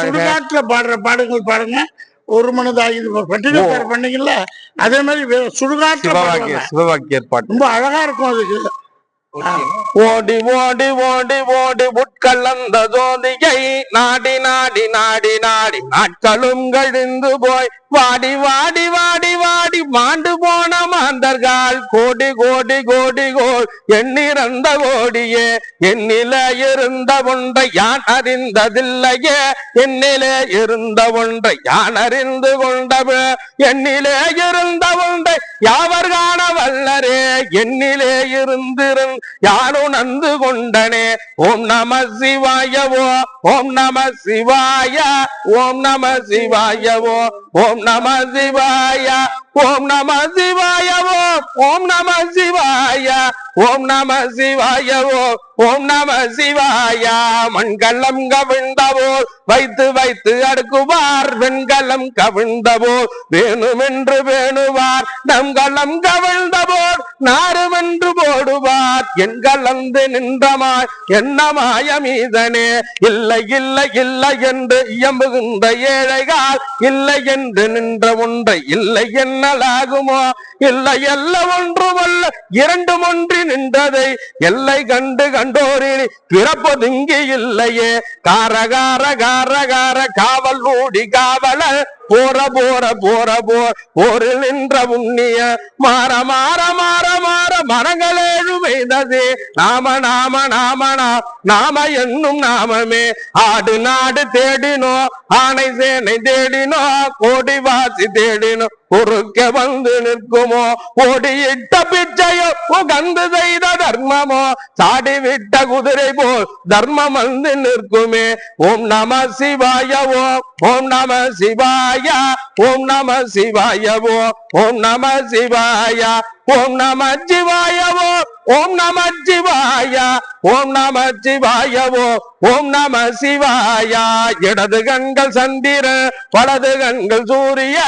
சுடுகாட்டுல பாடுற பாடல்கள் பாடுங்க ஒரு மனதாகி பட்டினத்தார் பண்ணீங்கல்ல? அதே மாதிரி சுடுகாட்டுல சிவவாக்கிய பாட்டு. ரொம்ப அழகா இருக்கும் அதுக்கு. ஓடி ஓடி ஓடி ஓடி உட்கலந்த ஜோதியை நாடி நாடி நாடி நாடி. நாட்களும் கழிந்து போய். வாடி வாடி வாடி வாடி. மாண்டு போன கோடி கோடி கோடி கோடி எண்ணிறந்த கோடியே என்னில இருந்த ஒன்றை யான் அறிந்ததில்லையே. என்னிலே இருந்த ஒன்றை யான் அறிந்து கொண்டவு என்னிலே இருந்த ஒன்றை யாவர் காண வல்லரே. என்னிலே இருந்திருந் யானு நந்து கொண்டனே. ஓம் நம சிவாயவோ ஓம் நம சிவாய ஓம் நம சிவாயவோ ஓம் நம சிவாய. ஓம் நம சிவாய ஓம் நம சிவாய ஓம் நம சிவாயவோ ஓம் நம சிவாய. மண்கலம் கவிழ்ந்தவோ வைத்து வைத்து அடுக்குவார் வெண்கலம் கவிழ்ந்தவோ. வேணுமென்று வேணுவார் நம் களம் கவிழ்ந்தவோர் நாருமென்று போடுவார். என் கலந்து நின்றமாய் என்ன மாயமீதனே இல்லை இல்லை இல்லை என்று இயம்புகின்ற ஏழைகால் இல்லை என்று நின்ற ஒன்றை இல்லை என்னலாகுமோ இல்லை எல்ல ஒன்றுமல்ல. இரண்டும் ஒன்றி நின்றதை எல்லை கண்டு கண்டோரில் பிறப்பதுங்கி இல்லையே. காரகார காரகார காவல் ஓடி காவலர் போற போற போற போர் போரில் நின்ற உண்ணிய. மாற மாற மாற மாற மரங்களேழு பெய்தது நாம நாம நாமனா நாம என்னும் நாமமே. ஆடு நாடு தேடினோ ஆணை சேனை தேடினோ கோடி வாசி தேடினோ. குறுக்க வந்து நிற்குமோ? ஓடியிட்ட பிச்சையோ? உகந்து செய்த தர்மமோ? சாடி விட்ட குதிரை போல் தர்மம் வந்து நிற்குமே. ஓம் நம சிவாய ஓம் ஓம் நம சிவாய. ஓம் நம சிவாய ஓம் ஓம் நம சிவாய. ஓம் நம சிவாய ஓம் நம சிவாய ஓம் நம சிவாய ஓம் நம சிவாயா இடது கண்கள் சந்திர வலது கண்கள் சூரிய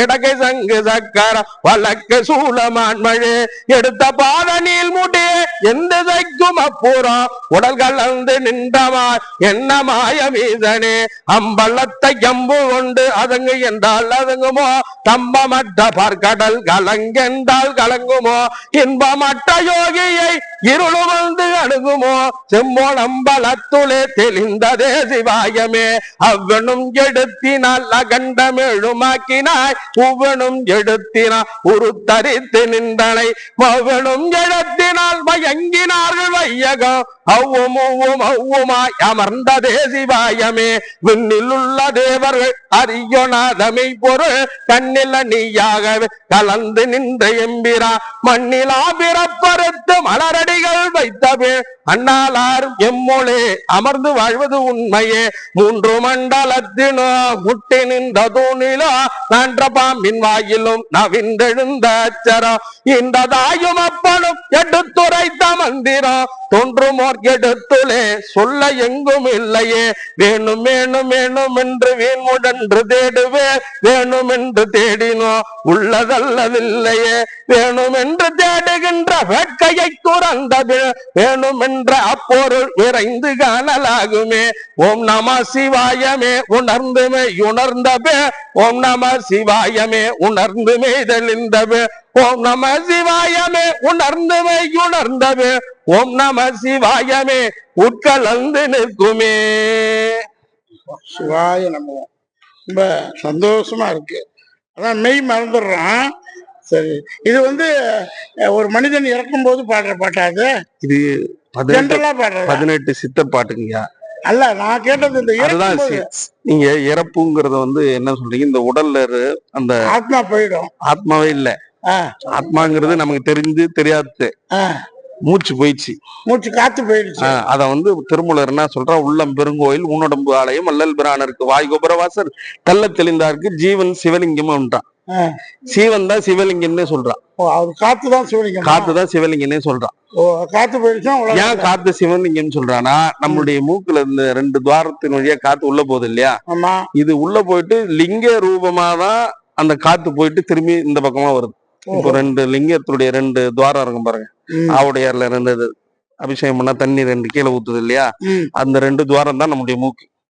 இடகை சங்கு சக்கர வழக்கு சூலமான்மழு எடுத்த பாத நீள் முடி எந்த தைக்கும் அப்புறம் உடல் கலந்து நின்றமா என்ன மாய மீதனே அம்பலத்தை எம்பு கொண்டு அதுங்கு என்றால் அதுங்குமோ தம்பமற்ற பார்க்கடல் கலங்கென்றால் கலங்குமோ இன்பமற்ற யோகியை இருளு வந்து அணுகுமோ? செம்மோன் அம்பலத்துளே தெளிந்ததே சிவாயமே. அவ்வனும் எடுத்தினால் அகண்டமெழுமாக்கினாய். உவனும் எடுத்தினார் உருத்தரித்து நின்றனை. மவனும் எழுத்தினால் மயங்கினார்கள் வையகம். அவ்வும் ஒவ்வும் அவ்வுமாய் அமர்ந்ததே சிவாயமே. விண்ணில் உள்ள தேவர்கள் அறியொணாதமை பொருள். கண்ணில நீயாகவே கலந்து நின்ற எம்பிரா. மண்ணிலா பிறப்பறுத்து மலரடிகள் வைத்தவே அண்ணாளார் எம்மொழே அமர்ந்து வாழ்வது உண்மையே. மூன்று மண்டலத்தினோ முட்டி நின்ற தூணிலோ நன்ற பாம்பின் வாயிலும் நவிந்தெழுந்த அச்சரம் இந்த தாயும் அப்பனும் எடுத்துரைத்த மந்திரம் தோன்றுமோர் எடுத்துலே சொல்ல எங்கும் இல்லையே. வேணும் வேணும் வேணும் என்று வீண்முடன்று தேடுவே. வேணும் என்று தேடினோ உள்ளதல்லதில்லையே. வேணுமென்று தேடுகின்ற வேட்கையை துறந்தது வேணுமென்ற அப்பொருள் விரைந்து காணலாகுமே. ஓம் நம சிவாயமே உணர்ந்துமே உணர்ந்தவே ஓம் நம சிவாயமே உணர்ந்துமே தெளிந்தவே ஓம் நம சிவாயமே உணர்ந்துமே உணர்ந்தவே ஓம் நம சிவாயமே உட்கலந்து நிற்குமே. சிவாய நம்ம ரொம்ப சந்தோஷமா இருக்கு. அதான் மெய் மறந்துடுறான். சரி. இது வந்து ஒரு மனிதன் இறக்கும்போது பாடுற பாட்டா அது? இது பதினெட்டு ஜென்ரலா பாடுறது? பதினெட்டு சித்தர் பாட்டுங்கய்யா. அல்ல நான் கேட்டது இந்த அதுதான் நீங்க இறப்புங்கிறத வந்து என்ன சொல்றீங்க? இந்த உடல்ல அந்த ஆத்மா போயிடும். ஆத்மாவே இல்ல. ஆத்மாங்கிறது நமக்கு தெரிஞ்சு தெரியாது மூச்சு போயிடுச்சு. மூச்சு காத்து போயிடுச்சு. அத வந்து திருமூலர் என்ன சொல்றா? உள்ளம் பெருங்கோயில் உன்னடம்பு ஆலயம் அல்லல் பிரானருக்கு வாய் கோபுரவாசர் கள்ள தெளிந்தாருக்கு ஜீவன் சிவலிங்கம்ன்றான் ஆ. சீவன் தான் சிவலிங்கம்னே சொல்றான். காத்து தான் சிவலிங்கம். காத்து தான் சிவலிங்கம்னே சொல்றான். காத்து போயிடுச்சுன்னா ஏன் காத்து சிவலிங்கம் சொல்றானா நம்மளுடைய மூக்குல இந்த ரெண்டு துவாரத்தின் வழியா காத்து உள்ள போகுது இல்லையா? இது உள்ள போயிட்டு லிங்க ரூபமா தான் அந்த காத்து போயிட்டு திரும்பி இந்த பக்கமா வருது. இப்போ ரெண்டு லிங்கத்துடைய ரெண்டு துவாரம் இருக்கும் பாருங்க. ஆவுடையார்ல ரெண்டு அபிஷேகம் பண்ணா தண்ணி ரெண்டு கீழே ஊத்துது இல்லையா. அந்த ரெண்டு துவாரம் தான் நம்முடைய மூக்கு.